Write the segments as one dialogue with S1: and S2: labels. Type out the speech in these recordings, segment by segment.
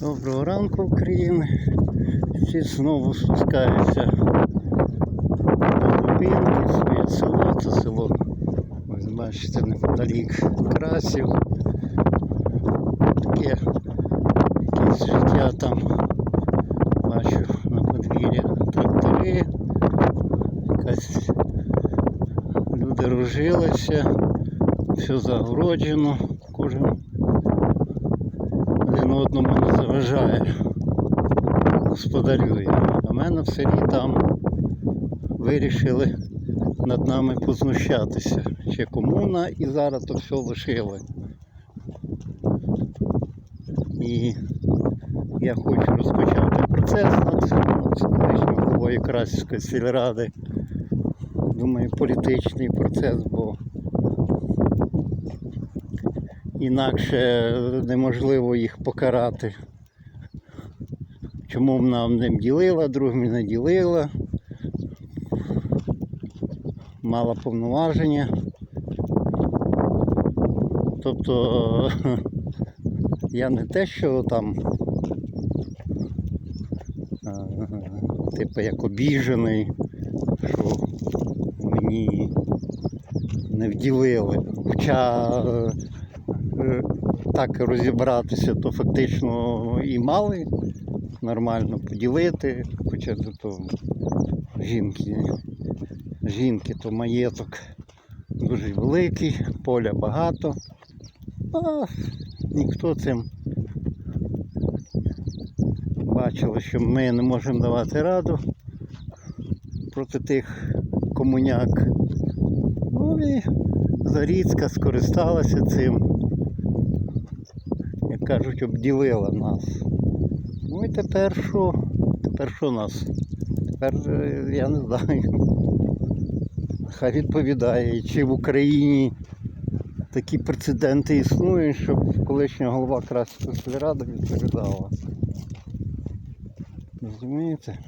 S1: Доброго ранку, Україна. Всі знову спускаються до глибинки, в своє село. Це село, ось бачите, неподалік красів. Таке якесь життя там бачу на подвір'я трактори. Якась люди розжилися, все загороджено, кожен одному не заважає, господарює. А мене в селі там вирішили над нами познущатися. Ще комуна і зараз то все лишили. І я хочу розпочати процес над колишньою головою Красівської сільради. Думаю, політичний процес, бо інакше неможливо їх покарати. Чому вона одним ділила, другим не ділила, мала повноваження. Тобто я не те, що там е, типу як обіжений, що мені не вділили. Хоча е, е, так розібратися, то фактично і мали нормально поділити, хоча то, жінки, жінки то маєток дуже великий, поля багато, а ніхто цим бачили, що ми не можемо давати раду проти тих комуняк. Ну і Заріцька скористалася цим, кажуть, обділила нас. Ну і тепер що? Тепер що нас? Тепер е, я не знаю. Хай відповідає, чи в Україні такі прецеденти існують, щоб колишня голова Красівської сільради відповідала. Розумієте?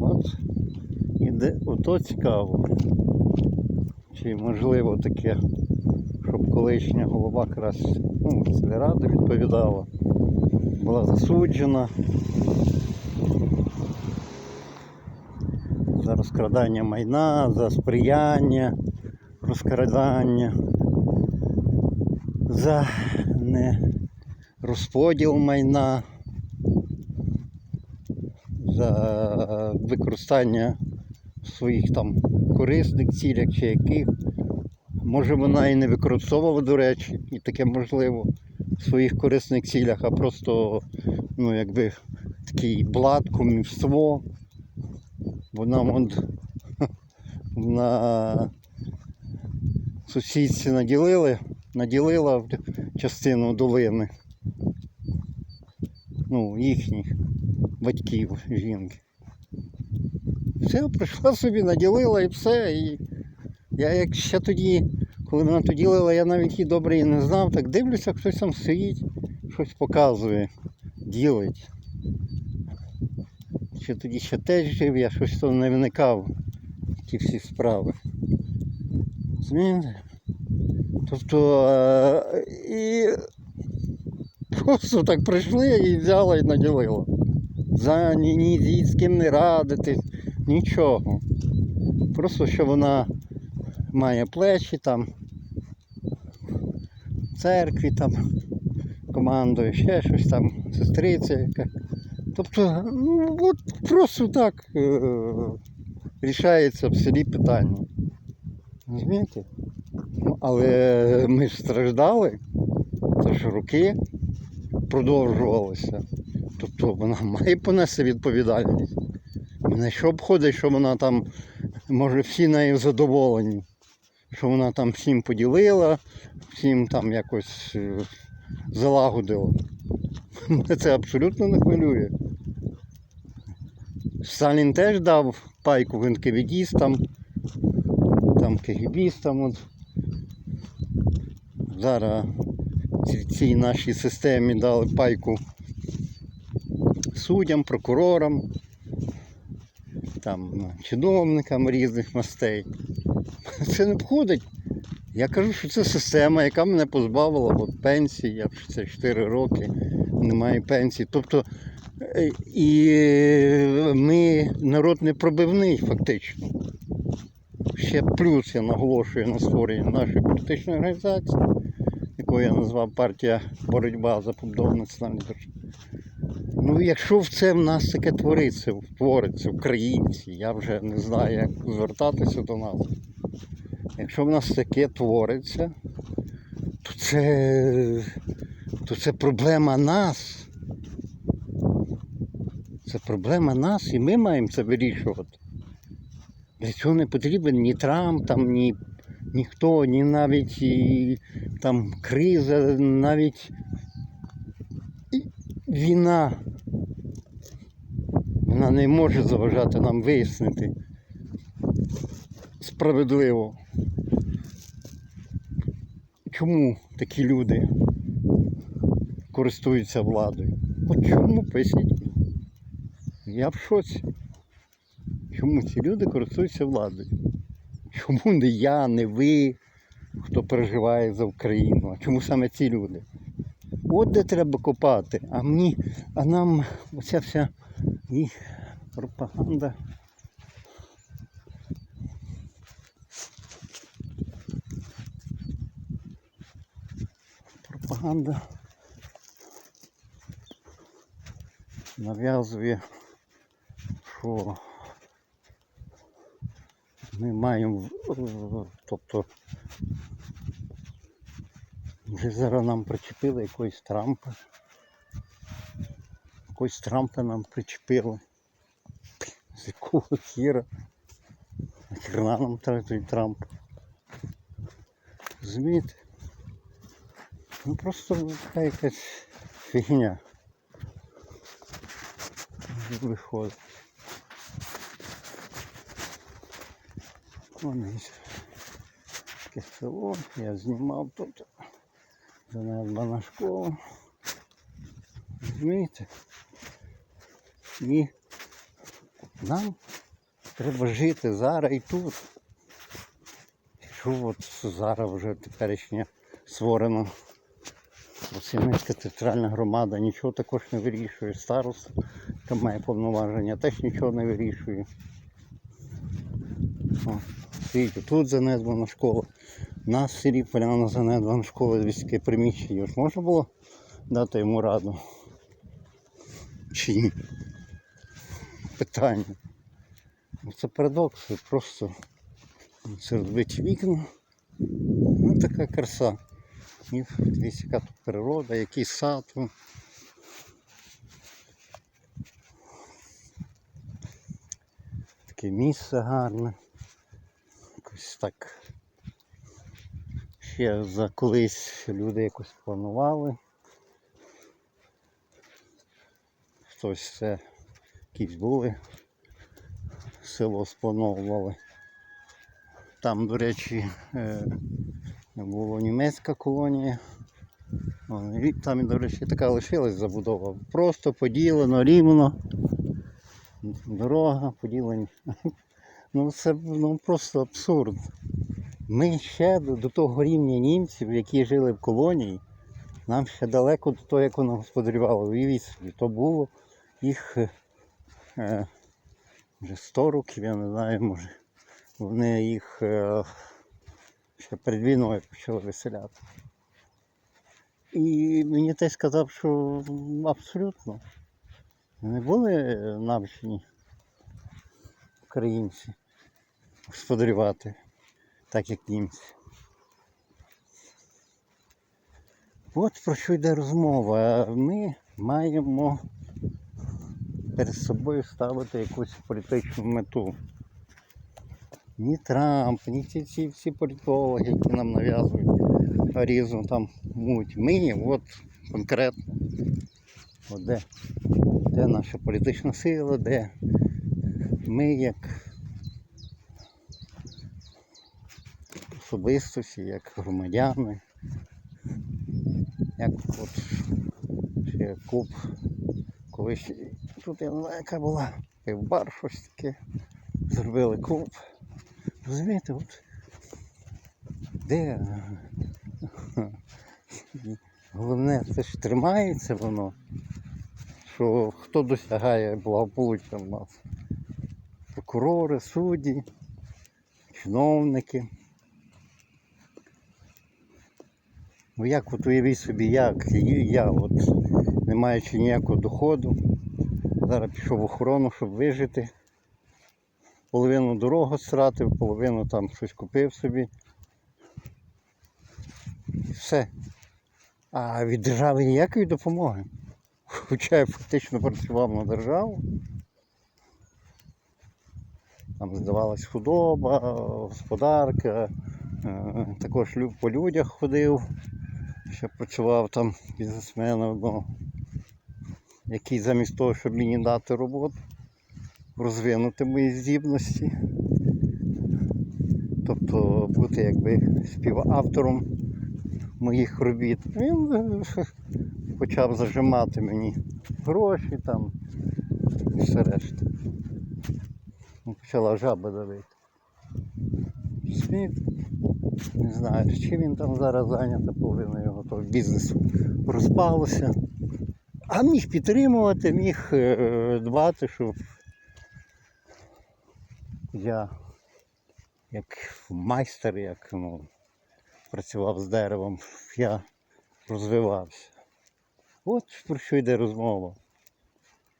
S1: От. Іде, ото цікаво. Чи можливо таке, колишня голова Красівської ну, сільради відповідала, була засуджена за розкрадання майна, за сприяння розкрадання, за не розподіл майна, за використання своїх там корисних цілях чи яких. Може вона і не використовувала, до речі, і таке можливо в своїх корисних цілях, а просто ну, якби такий блат, кумівство. Вона вон, на сусідці наділили, наділила частину долини. Ну, їхніх батьків жінки. Все, прийшла собі, наділила і все. І я як ще тоді, коли вона то ділила, я навіть її добре і не знав, так дивлюся, хтось там стоїть, щось показує, ділить. Ще тоді ще теж жив, я щось то не вникав ті всі справи. Розумієте? Тобто е, і просто так прийшли і взяла і наділила. За ні, ні, з ким не радити, нічого. Просто що вона має плечі там, церкві там командує, ще щось там, сестриця яка. Тобто, ну от просто так е- рішається в селі питання. Розумієте? Ну, але ми ж страждали, це ж роки продовжувалося. Тобто вона має понести відповідальність. Мене що обходить, що вона там, може, всі нею задоволені, що вона там всім поділила, всім там якось е, залагодила. Мене це абсолютно не хвилює. Сталін теж дав пайку НКВДістам, там КГБістам. От. Зараз цій нашій системі дали пайку суддям, прокурорам, там, чиновникам різних мастей. Це не входить Я кажу, що це система, яка мене позбавила от пенсії, я це 4 роки, немає пенсії. Тобто, е, і е, ми народ не пробивний фактично. Ще плюс я наголошую на створення нашої політичної організації, яку я назвав партія Боротьба за побудову національної держави. Ну, якщо в це в нас таке твориться, твориться, українці, я вже не знаю, як звертатися до нас. Якщо в нас таке твориться, то це, то це проблема нас. Це проблема нас, і ми маємо це вирішувати. Для цього не потрібен ні Трамп, там, ні ніхто, ні навіть і, там криза, навіть і війна. Вона не може заважати нам вияснити справедливо. Чому такі люди користуються владою? От чому поясніть? Я в шоці. Чому ці люди користуються владою? Чому не я, не ви, хто переживає за Україну? А чому саме ці люди? От де треба копати. А мені, а нам оця вся і пропаганда. Пропаганда нав'язує, що ми маємо, тобто вже зараз нам причепили якогось Трампа. Якогось Трампа нам причепили. З якого хіра? Нахрена нам той Трамп? Розумієте? Ну просто така якась фігня. Виходить. Є таке село, я знімав тут. Занедбана школа. Розумієте? І нам треба жити зараз і тут. Що от зараз вже теперішня створена Російницька територіальна громада нічого також не вирішує. Старост, яка має повноваження, теж нічого не вирішує. О, тут занедбана школа. У нас в селі Поляна занедбана школа, війське приміщення. Ж можна було дати йому раду? Чи ні? Питання. Ну, Це парадокс, просто це розбиті вікна. Ну така краса. І дивіться, яка тут природа, який сад. Таке місце гарне. Якось так. Ще за колись люди якось планували. Хтось це якісь були. Село сплановували. Там, до речі, е, була німецька колонія. І Там, до речі, така лишилась забудова. Просто поділено, рівно. Дорога поділені. Ну це ну, просто абсурд. Ми ще до, до того рівня німців, які жили в колонії, нам ще далеко до того, як вони господарювали. Уявіть собі, то було їх е, е, вже 100 років, я не знаю, може. Вони їх е, ще перед війною почали виселяти. І мені теж сказав, що абсолютно не були навчені українці господарювати, так як німці. От про що йде розмова. Ми маємо перед собою ставити якусь політичну мету. Ні Трамп, ні ці, ці всі політологи, які нам нав'язують різну там муть. Ми от конкретно, от де, де наша політична сила, де ми як особистості, як громадяни, як от ще клуб, колись. Тут яка була, пивбар, щось таке, зробили клуб. Розумієте, от Де? Головне, це ж тримається воно, що хто досягає благополуччя в нас. Прокурори, судді, чиновники. Ну як от уявіть собі, як я, от, не маючи ніякого доходу, зараз пішов в охорону, щоб вижити. Половину дорогу стратив, половину там щось купив собі. І все. А від держави ніякої допомоги. Хоча я фактично працював на державу. Там здавалась худоба, господарка, е, також по людях ходив, ще працював там бізнесменом, який замість того, щоб мені дати роботу, розвинути мої здібності. Тобто бути якби співавтором моїх робіт. Він е, почав зажимати мені гроші там і все решта. Ну, Почала жаба давити. Сміт. Не знаю, чим він там зараз зайнятий, половина його того бізнесу розпалося. А міг підтримувати, міг е, дбати, щоб я як майстер, як ну, працював з деревом, я розвивався. От про що йде розмова.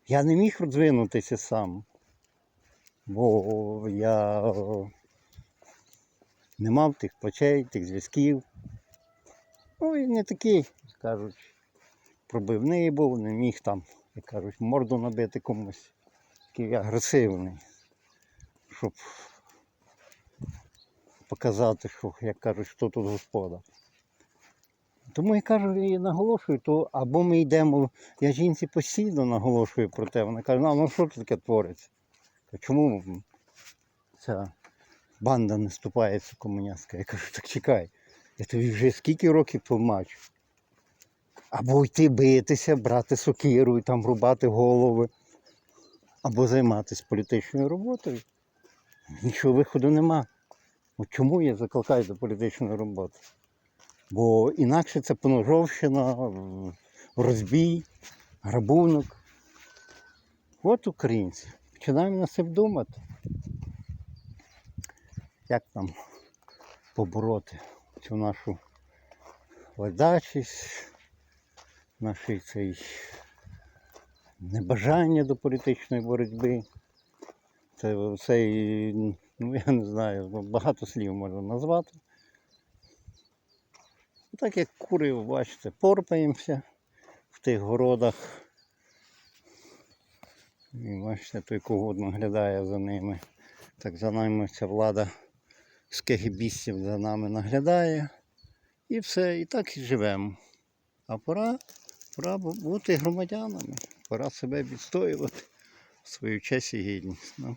S1: Я не міг розвинутися сам, бо я не мав тих плечей, тих зв'язків. Ну і не такий, як кажуть, пробивний був, не міг там, як кажуть, морду набити комусь. Такий агресивний, щоб показати, що, як кажуть, хто тут господар. Тому я кажу і наголошую, то або ми йдемо, я жінці постійно наголошую про те, вона каже, ну, ну що тут таке твориться? Чому ця банда не ступається комуняцька? Я кажу, так чекай, я тобі вже скільки років тлумачу. Або йти битися, брати сокиру і там рубати голови, або займатися політичною роботою. Нічого виходу нема. От чому я закликаю до політичної роботи? Бо інакше це поножовщина, розбій, грабунок. От українці. Починаємо на себе думати. Як там побороти цю нашу ледачість, наше небажання до політичної боротьби. Це цей, ну я не знаю, багато слів можна назвати. Так як кури, бачите, порпаємося в тих городах. І бачите, той когод наглядає за ними. Так за нами ця влада з кегібістів за нами наглядає. І все, і так і живемо. А пора, пора бути громадянами, пора себе відстоювати, свою честь і гідність. Ну,